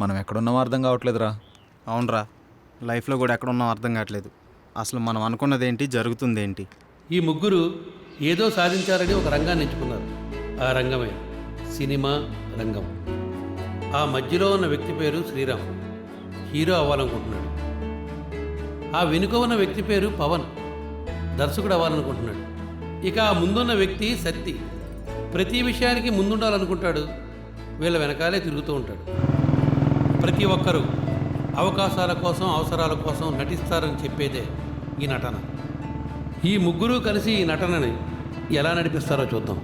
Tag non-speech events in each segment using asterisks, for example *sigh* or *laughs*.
మనం ఎక్కడున్నామో అర్థం కావట్లేదురా. అవునరా లైఫ్లో కూడా ఎక్కడ ఉన్నాం అర్థం కావట్లేదు. అసలు మనం అనుకున్నది ఏంటి జరుగుతుంది ఏంటి ఈ ముగ్గురు ఏదో సాధించారని ఒక రంగాన్ని ఎంచుకున్నారు. ఆ రంగమే సినిమా రంగం. ఆ మధ్యలో ఉన్న వ్యక్తి పేరు శ్రీరామ్. హీరో అవ్వాలనుకుంటున్నాడు. ఆ వెనుక ఉన్న వ్యక్తి పేరు పవన్. దర్శకుడు అవ్వాలనుకుంటున్నాడు. ఇక ఆ ముందున్న వ్యక్తి సత్తి. ప్రతి విషయానికి ముందుండాలనుకుంటాడు. వీళ్ళ వెనకాలే తిరుగుతూ ఉంటాడు. ప్రతి ఒక్కరూ అవకాశాల కోసం అవసరాల కోసం నటిస్తారని చెప్పేదే ఈ నటన. ఈ ముగ్గురు కలిసి ఈ నటనని ఎలా నడిపిస్తారో చూద్దాం.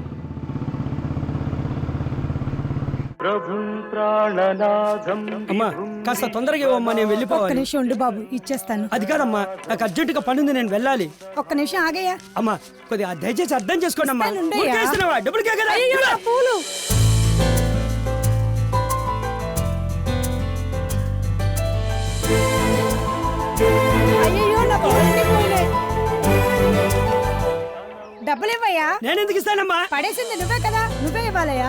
అమ్మా కాస్త తొందరగా ఇవ్వమ్మా నేను ఒక్క వెళ్ళిపోవాలి నిమిషం ఉండు బాబు ఇచ్చేస్తాను. అది కాదమ్మా నాకు అర్జెంటుగా పని ఉంది నేను వెళ్ళాలి. ఒక్క నిమిషం ఆగయ్యా. అమ్మా కొద్దిగా దయచేసి అర్థం చేసుకోండి అమ్మా. ఇస్తానుండయ్యా. ఊరికేస్తున్నావా? డబ్బులకే కదా అయ్యో నా పూలు. డబ్బులు ఇవ్వయ్యా నేను ఎందుకు ఇస్తానమ్మా? పడేసింది నువ్వే కదా నువ్వే ఇవ్వాలయ్యా.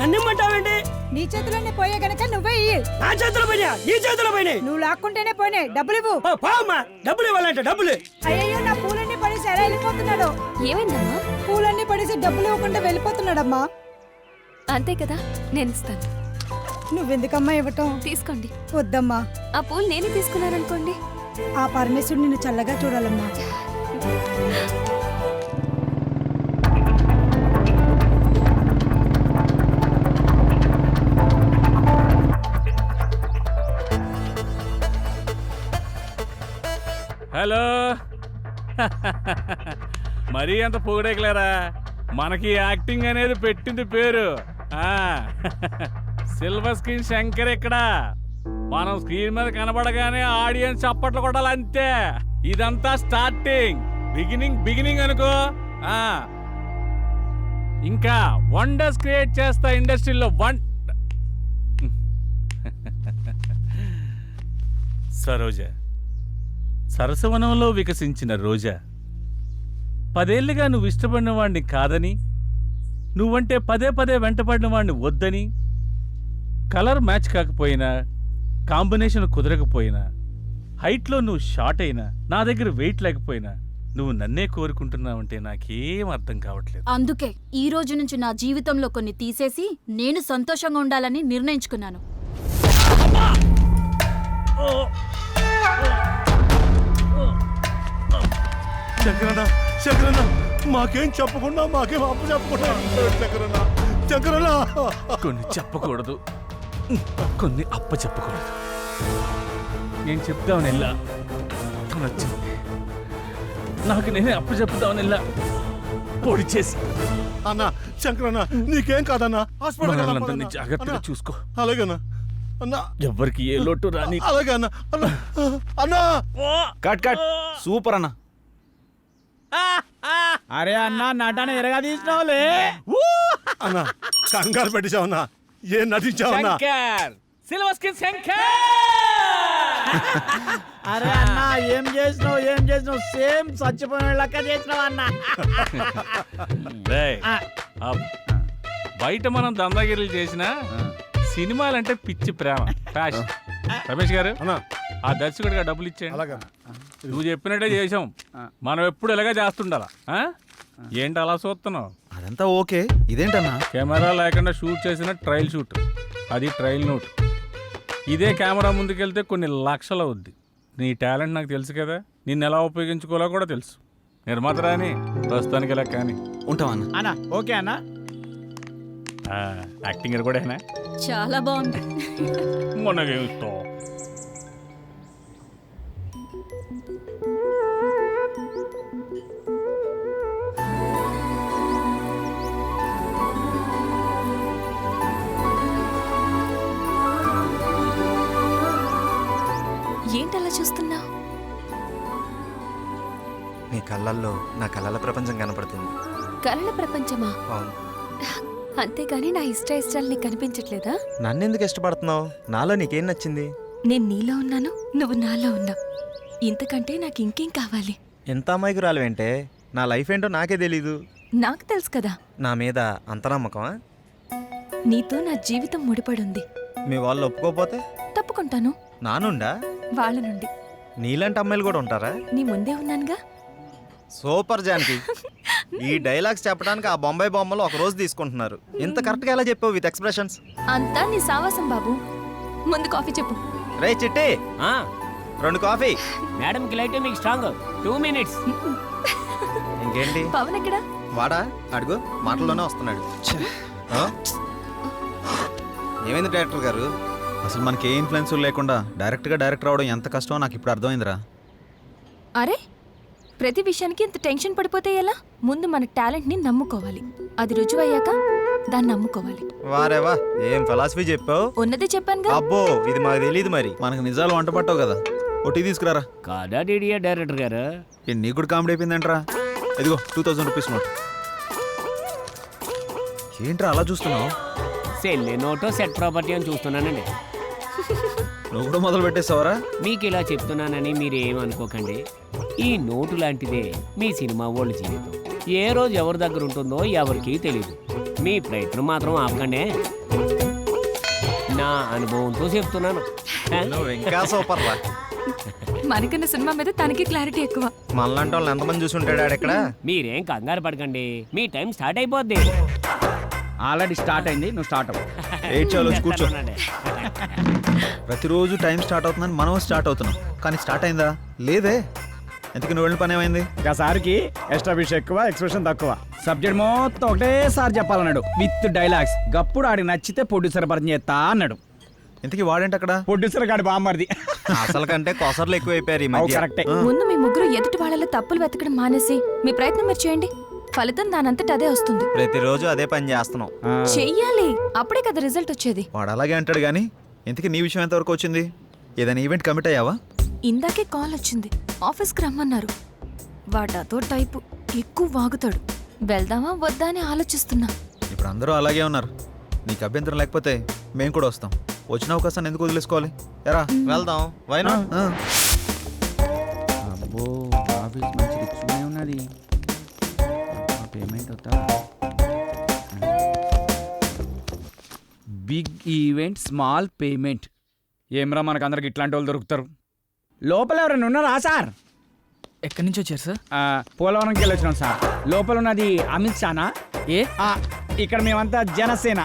నన్ను ఇమ్మంటావేంటి నీ చేతిలోనే పోయే గనక నువ్వే ఇయ్యి. నా చేతిలో పోయినా? నీ చేతిలో పోయినాయి? నువ్వు లాక్కుంటేనే పోయినాయి డబ్బులు ఇవ్వు ఓ, పో అమ్మా డబ్బులు ఇవ్వాలంటే డబ్బులు. అయ్యయ్యో నా పూలన్నీ పడేసి ఎలా వెళ్ళిపోతున్నాడు? ఏమైందమ్మా? పూలన్నీ పడేసి డబ్బులు ఇవ్వకుండా వెళ్ళిపోతున్నాడమ్మా. అంతే కదా నేను ఇస్తాను. నువ్వెందుకమ్మా ఇవ్వటం? తీసుకోండి. వద్దమ్మా. ఆ పూలు నేనే తీసుకున్నాననుకోండి. ఆ పరమేశ్వరుడు నిన్ను చల్లగా చూడాలమ్మా. హలో. మరీ అంత పొగిడేకలేరా? మనకి యాక్టింగ్ అనేది పెట్టింది పేరు. ఆ. సిల్వర్ స్క్రీన్ శంకర్ ఇక్కడ. మనం స్క్రీన్ మీద కనబడగానే ఆడియన్స్ చప్పట్లు కొట్టాలి అంతే ఇదంతా స్టార్టింగ్. బిగినింగ్ బిగినింగ్ అనుకో. ఆ. ఇంకా వండర్స్ క్రియేట్ చేస్తా ఇండస్ట్రీలో వన్ సరోజ సరసవనంలో వికసించిన రోజా పదేళ్ళుగా నువ్వు ఇష్టపడిన వాణ్ణి కాదని నువ్వంటే పదే పదే వెంటపడిన వాణ్ణి వద్దని కలర్ మ్యాచ్ కాకపోయినా కాంబినేషన్ కుదరకపోయినా హైట్లో నువ్వు షార్ట్ అయినా నా దగ్గర వెయిట్ లేకపోయినా నువ్వు నన్నే కోరుకుంటున్నావంటే నాకేం అర్థం కావట్లేదు. అందుకే ఈ రోజు నుంచి నా జీవితంలో కొన్ని తీసేసి నేను సంతోషంగా ఉండాలని నిర్ణయించుకున్నాను. శంకరన్న శంకరన్న మాకేం చెప్పకుండా మాకేం అప్పు చెప్పకుండా. శంకరన్న శంకరన్న. కొన్ని చెప్పకూడదు. కొన్ని అప్ప చెప్పకూడదు. నేను చెప్తామని వెళ్ళా తను వచ్చింది నాకు నేనే అప్పు చెప్తామని వెళ్ళా పొడి చేసి. అన్న శంకరన్న నీకేం కాదన్న? హాస్పిటల్ జాగ్రత్తగా చూసుకో. అలాగేనా అన్న. ఎవ్వరికి ఏ లోటు రాని అలాగే అన్న. అన్న అన్న. Cut cut. సూపర్ అన్న. అరే అన్న నటన ఎరగా తీసినావులే అన్న కంగారు పెట్టించావన్నా ఏం నటించావన్నా శంకర్ స్కిన్ శంకర్! అరే అన్న ఏం చేసినావు ఏం చేసినావు? సేమ్ చచ్చిపోయిన లెక్క చేసినావు అన్న. రేయ్, ఆ. బయట మనం దందాగిరీలు చేసిన సినిమాలంటే పిచ్చి ప్రేమ ఫ్యాషన్. రమేష్ గారు అన్న. ఆ దర్శకుడిగా డబ్బులు ఇచ్చేయండి. అలాగే నువ్వు చెప్పినట్టే చేసాం మనం ఎప్పుడు ఇలాగే చేస్తుండాలా? ఏంటి అలా చూస్తున్నావు? అదంతా ఓకే. ఇదేంటన్నా? కెమెరా లేకుండా షూట్ చేసిన ట్రయల్ షూట్. అది ట్రయల్ నోట్. ఇదే కెమెరా ముందుకెళ్తే కొన్ని లక్షలు అవుద్ది. నీ టాలెంట్ నాకు తెలుసు కదా. నిన్ను ఎలా ఉపయోగించుకోవాలో కూడా తెలుసు. నిర్మాత రాని ప్రస్తుతానికి ఇలా కానీ. ఉంటామన్నా అన్న? ఓకే అన్న. ఆ, యాక్టింగ్ కూడా చాలా బాగుంది. మనకేం ఏంటలా చూస్తున్నా? నీ కళ్ళల్లో నా కళ్ళల ప్రపంచం కనపడుతుంది. కలల ప్రపంచమా? అవును. అంతేగాని నా ఇష్ట ఇష్టాలు నీకు కనిపించట్లేదా? నన్నెందుకు ఇష్టపడుతున్నావు? నాలో నీకేం నచ్చింది? నేను నీలో ఉన్నాను నువ్వు నాలో ఉన్నావు. ఇంతకంటే నాకు ఇంకేం కావాలి? ఎంత అమాయకురాలు ఏంటే నా లైఫ్ ఏంటో నాకే తెలీదు. నాకు తెలుసు కదా. నా మీద అంత నమ్మకమా నీతో నా జీవితం ముడిపడుంది. మీ వాళ్ళు ఒప్పుకోపోతే తప్పుకుంటాను. నానుండా? వాళ్ళ నుండి. నీలాంటి అమ్మాయిలు కూడా ఉంటారా? నీ ముందే ఉన్నానుగా. సూపర్ జానకి. ఈ *laughs* డైలాగ్స్ చెప్పడానికి ఆ బొంబాయి బొమ్మలు ఒక రోజు తీసుకుంటున్నారు. ఇంత కరెక్ట్గా ఎలా చెప్పావు విత్ ఎక్స్ప్రెషన్స్? అంతా నీ సావాసం బాబు. ముందు కాఫీ చెప్పు. రే చిట్టి. రెండు కాఫీ. మేడంకి లైట్ మీకు స్ట్రాంగ్. Two minutes. ఇంకేంటి? పవన్ ఎక్కడా? వాడా? అడుగు. మాటల్లోనే వస్తున్నాడు? ఏమైంది డైరెక్టర్ గారు? అసలు మనకి ఏ ఇన్ఫ్లుయెన్స్ లేకుండా డైరెక్ట్గా డైరెక్టర్ అవడం ఎంత కష్టమో నాకు ఇప్పుడు అర్థమైందిరా. అరే ప్రతి విషయానికి ఇంత టెన్షన్ పడిపోతే ఎలా? ముందు మన టాలెంట్ని నమ్ముకోవాలి. అది రుజువయ్యాక దాన్ని నమ్ముకోవాలి. వారేవా ఏం ఫిలాసఫీ చెప్పావు? ఉన్నదే చెప్పానుగా. అబ్బో ఇది మాకు తెలియదు మరి. మనకు నిజాలు వంట పట్టవు కదా. ఒట్టి తీసుకురారా? కాదా డిడియా డైరెక్టర్ గారు? ఏ నీకు కూడా కామెడీ అయిపోయిందంట్రా? ఇదిగో టూ థౌజండ్ రూపీస్ నోట్. ఏంట్రా అలా చూస్తున్నావు? సెల్లే నోటో సెట్ ప్రాపర్టీ అని చూస్తున్నానండి. నువ్వు కూడా మొదలు పెట్టేస్తావరా మీకు ఇలా చెప్తున్నానని మీరు ఏమనుకోకండి ఈ నోటు లాంటిదే మీ సినిమా వాళ్ళ జీవితం. ఏ రోజు ఎవరి దగ్గర ఉంటుందో ఎవరికీ తెలియదు మీ ప్రయత్నం మాత్రం ఆపకండి. నా అనుభవంతో చెప్తున్నాను? నువ్వు ఇంకా సూపర్ రా. మనకన్నా సినిమా మీద తనకి క్లారిటీ ఎక్కువ. మనలాంటి వాళ్ళు ఎంతమంది చూసి ఉంటాడు ఆడెక్కడ? మీరేం కంగారు పడకండి. మీ టైం స్టార్ట్ అయిపోద్ది. ఆల్రెడీ స్టార్ట్ అయింది నువ్వు స్టార్ట్ అవ్వు. *laughs* ఎయిట్ చాలు వచ్చి కూర్చో. ప్రతిరోజు టైం స్టార్ట్ అవుతుందని మనం స్టార్ట్ అవుతున్నాం. కానీ స్టార్ట్ అయిందా? లేదే. ఎందుకు నువ్వు వెళ్ళిన పని ఏమైంది? ఇక సార్కి ఎక్స్ట్రా ఫిష్ ఎక్కువ ఎక్స్ప్రెషన్ తక్కువ. సబ్జెక్ట్ మొత్తం ఒకటేసారి చెప్పాలన్నాడు. With dialogues. గప్పుడు ఆడికి నచ్చితే ప్రొడ్యూసర్ పరిచయం చేస్తా అన్నాడు. ఇంతకీ వాడేంటి అక్కడ? ప్రొడ్యూసర్ గాడి బామ్మర్ది. అసలు కంటే కొసర్లు ఎక్కువైపోయారు ఈ అవు మధ్య కరెక్టే. ముందు మీ ముగ్గురు ఎదుటి వాళ్ళలో తప్పులు వెతకడం మానేసి మీ ప్రయత్నం మీరు చేయండి. ఫలితం దానంతట అదే వస్తుంది. ప్రతిరోజు అదే పని చేస్తున్నాం. చెయ్యాలి. అప్పుడే కదా రిజల్ట్ వచ్చేది. వాడు అలాగే అంటాడు కానీ ఇంతకీ నీ విషయం ఎంతవరకు వచ్చింది? ఏదైనా ఈవెంట్ కమిట్ అయ్యావా? ఇందాకే కాల్ వచ్చింది. ఆఫీస్కి రమ్మన్నారు. వాడతో టైపు ఎక్కువ వాగుతాడు. వెళ్దామా వద్దా అని ఆలోచిస్తున్నా. ఇప్పుడు అందరూ అలాగే ఉన్నారు. నీకు అభ్యంతరం లేకపోతే మేము కూడా వస్తాం. వచ్చిన అవకాశాన్ని ఎందుకు వదిలేసుకోవాలి? ఎరా వెళ్దాం. వైనా. అబ్బో ఆఫీస్ మంచి ఉన్నది పేమెంట్ వద్దా బిగ్ ఈవెంట్ స్మాల్ పేమెంట్ ఏమ్రా మనకు అందరికి ఇట్లాంటి వాళ్ళు దొరుకుతారు? లోపల ఎవరైనా ఉన్నారా సార్? ఎక్కడి నుంచి వచ్చారు సార్? ఆ, పోలవరంకి వెళ్ళి వచ్చినాం సార్. లోపల ఉన్నది అమిత్ షానా? ఏ? ఆ, ఇక్కడ మేమంతా జనసేన.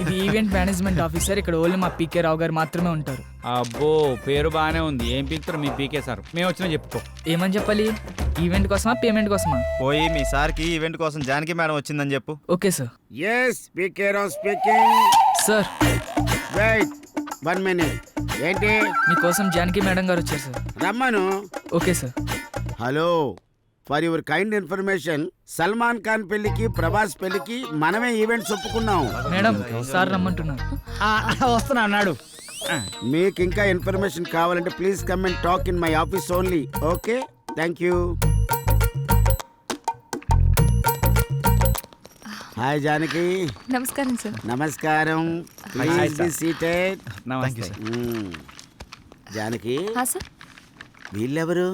ఇది ఈవెంట్ మేనేజ్మెంట్ ఆఫీసర్ ఇక్కడ ఓన్లీ మా పీకే రావు గారు మాత్రమే ఉంటారు. అబ్బో పేరు బాగానే ఉంది. ఏం పీకుతారు మీ పీకే సార్? మేము వచ్చినా చెప్పుకో. ఏమని చెప్పాలి? ఈవెంట్ కోసమా పేమెంట్ కోసమా? పోయి మీ సార్కి ఈవెంట్ కోసం జానకి మేడం వచ్చిందని చెప్పు. Okay sir yes speaker speaking sir wait one minute ఏంటి? మీకోసం జానకి మేడం గారు వచ్చారు సార్ రమ్మను. Okay sir hello for your kind information Salman Khan పెళ్ళికి ప్రభాస్ పెళ్ళికి మనమే ఈవెంట్స్ ఒప్పుకున్నాం. మేడం సార్ ఆ, వస్తున్నా అన్నాడు. మీకు ఇంకా ఇన్ఫర్మేషన్ కావాలంటే please come and talk in my office only okay? Thank you. Hi Janaki. నమస్కారం సార్. నమస్కారం. ప్లీజ్ బి సీటెడ్ నమస్తే జానకి. సార్. వీళ్ళెవరు?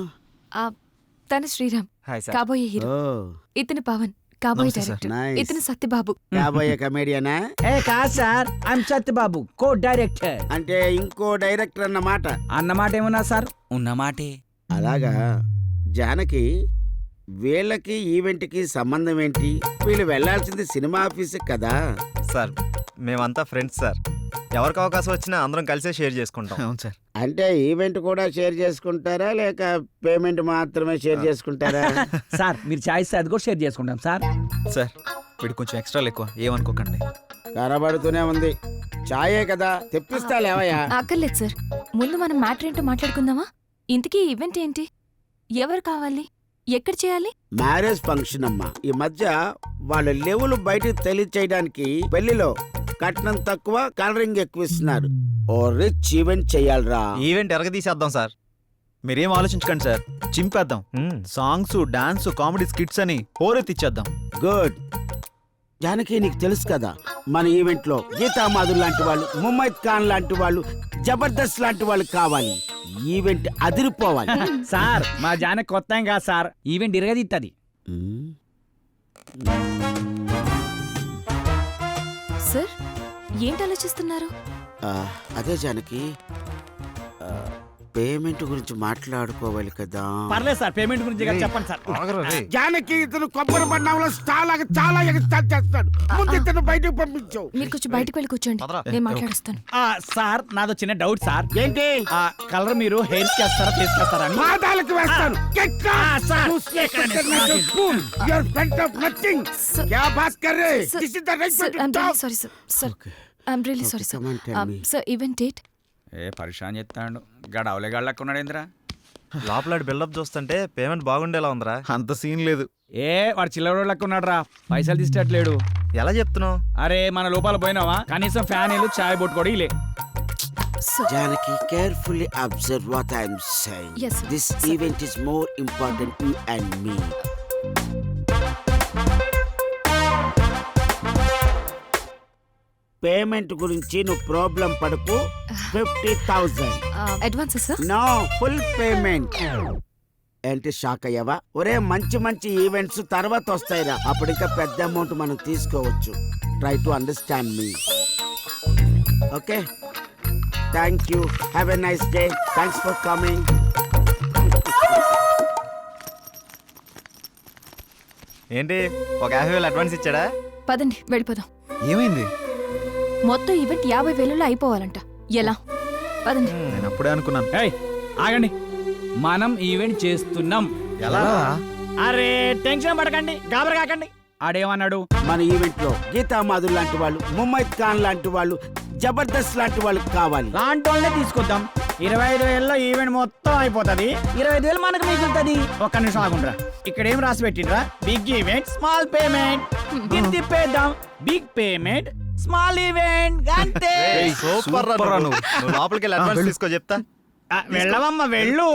తను శ్రీరామ్. Hi sir. కాబోయే హీరో. ఓ. ఇతను పవన్ కాబోయే నమస్తే సార్. డైరెక్టర్. ఇతను సత్యబాబు. కాబోయే కమేడియనా ఏ కాదు sir. I'm Satyababu co director అంటే ఇంకో డైరెక్టర్ అన్నమాట. అన్నమాట ఏమన్నా సార్? ఉన్నమాటే. అలాగా. జానకి వీళ్ళకి ఈవెంట్కి సంబంధం ఏంటి? వీళ్ళు వెళ్ళాల్సింది సినిమా ఆఫీస్ కదా. సార్ మేమంతా ఫ్రెండ్స్ సార్. ఎవరికి అవకాశం వచ్చినా అందరం కలిసే షేర్ చేసుకుంటాం. అవును సార్. అంటే ఈవెంట్ కూడా షేర్ చేసుకుంటారా? లేక పేమెంట్ మాత్రమే షేర్ చేసుకుంటారా? *laughs* సార్ మీరు చాయిస్ అది కూడా షేర్ చేసుకుంటాం సార్. సార్ వీడు కొంచెం ఎక్స్ట్రా ఎక్కువ. ఏమనుకోకండి. కనబడుతూనే ఉంది. చాయే కదా తెప్పిస్తా లేవయ్యా. అక్కర్లేదు సార్. ముందు మనం మ్యాటర్ ఏంటో మాట్లాడుకుందామా? ఇంతకీ ఈవెంట్ ఏంటి? ఎవరు కావాలి? ఎక్కడ చేయాలి? మ్యారేజ్ ఫంక్షన్ అమ్మా. ఈ మధ్య వాళ్ళ లెవెల్ బయటకు తెలియచేయడానికి పెళ్ళిలో కట్నం తక్కువ కలరింగ్ ఎక్కువ ఇస్తున్నారు. ఓ రిచ్ ఈవెంట్ చెయ్యాలరా ఈవెంట్ ఎరగదీసేద్దాం సార్. మీరేం ఆలోచించకండి సార్. చింపేద్దాం. సాంగ్స్ డాన్స్ కామెడీ స్కిట్స్ అని హోరెత్తిచ్చేద్దాం. గుడ్. జానకి నీకు తెలుసు కదా మన ఈవెంట్లో గీతామాధుర్ లాంటి వాళ్ళు ముమైత్ ఖాన్ లాంటి వాళ్ళు జబర్దస్త్ లాంటి వాళ్ళు కావాలి. ఈవెంట్ అదిరిపోవాలి. *laughs* సార్ మా జాన కొత్త కాదు సార్. ఈవెంట్ ఇరగదిత్తది. ఏంటి ఆలోచిస్తున్నారు? అదే జానకి పేమెంట్ గురించి మాట్లాడుకోవాలి కదా. పర్లేదు సార్ పేమెంట్ గురించి చెప్పండి సార్. జానకి ఇతను కొబ్బరి బండంలో చాలా చాలా చేస్తాడు. ముందు ఇతను బయటకు పంపించావు మీరు కొంచెం బయటకు వెళ్ళి కూర్చోండి. నేను మాట్లాడుస్తాను. సార్ నాదో చిన్న డౌట్ సార్. ఏంటి? ఆ కలర్ మీరు హెయిర్ చేస్తారా ఫేస్ చేస్తారా వేస్తాను. Get up! Ah, sir. Sorry sir sir really sorry sir sir event date ఏ పరిశాన్ చెప్తాడు. గడ అవలే గళ్ళకు ఉన్నాడు ఇంద్రా లోపల బిల్డప్ చూస్తుంటే పేమెంట్ బాగుండేలా ఉందిరా. అంత సీన్ లేదు. ఏ వాడు చిల్లవాళ్ళకు ఉన్నాడరా పైసలు తీసేటట్లేడు ఎలా చెప్తున్నావు? అరే మన లోపల పోయినావా? కనీసం ఫ్యాన్ ఇల్లు చాయ్ పొట్టుకోడు ఇలే. Janaki carefully observe what I'm saying this event is more important you and me payment గురించి నువ్వు ప్రాబ్లం పడుకు. Fifty thousand. sir? No full payment. ఏంటి షాక్ అయ్యావా? ఒరే మంచి మంచి ఈవెంట్స్ తర్వాత వస్తాయిరా. అప్పుడు ఇంకా పెద్ద అమౌంట్ మనం తీసుకోవచ్చు. Try to understand me okay? Thank you have a nice day thanks for coming ఏంటి ఒక యాభై వేలు అడ్వాన్స్ ఇచ్చాడా? పదండి వెళ్ళిపోదాం. ఏమైంది? మొత్తం ఈవెంట్ యాభై వేలలో అయిపోవాలంట. ఎలా? పదండి. నేను అప్పుడే అనుకున్నాను. ఏయ్ ఆగండి. మనం ఈవెంట్ చేస్తున్నాం. ఎలా? అరే టెన్షన్ పడకండి గాబర కాకండి. ఆడేమన్నాడు? మన ఈవెంట్లో గీతా మాధుర్ లాంటి వాళ్ళు ముమ్మైద్ ఖాన్ లాంటి వాళ్ళు జబర్దస్త్ లాంటి వాళ్ళు కావాలి. లాంటి వాళ్ళనే తీసుకొద్దాం. ఇరవై ఐదు వేలలో ఈవెంట్ మొత్తం అయిపోతుంది. ఇరవై ఐదు వేలు మనకు మిగులుతుంది. ఒక్క నిమిషం ఆగుండ్రా. ఇక్కడ ఏం రాసి పెట్టిండ్రా? బిగ్ ఈవెంట్ స్మాల్ పేమెంట్ ఇది తిప్పేద్దాం బిగ్ పేమెంట్ స్మాల్ ఈవెంట్ అంతే సూపర్ రా నువ్వు. లోపలికి వెళ్ళి అడ్వాన్స్. తీసుకో చెప్తా వెళ్ళవమ్మా వెళ్ళు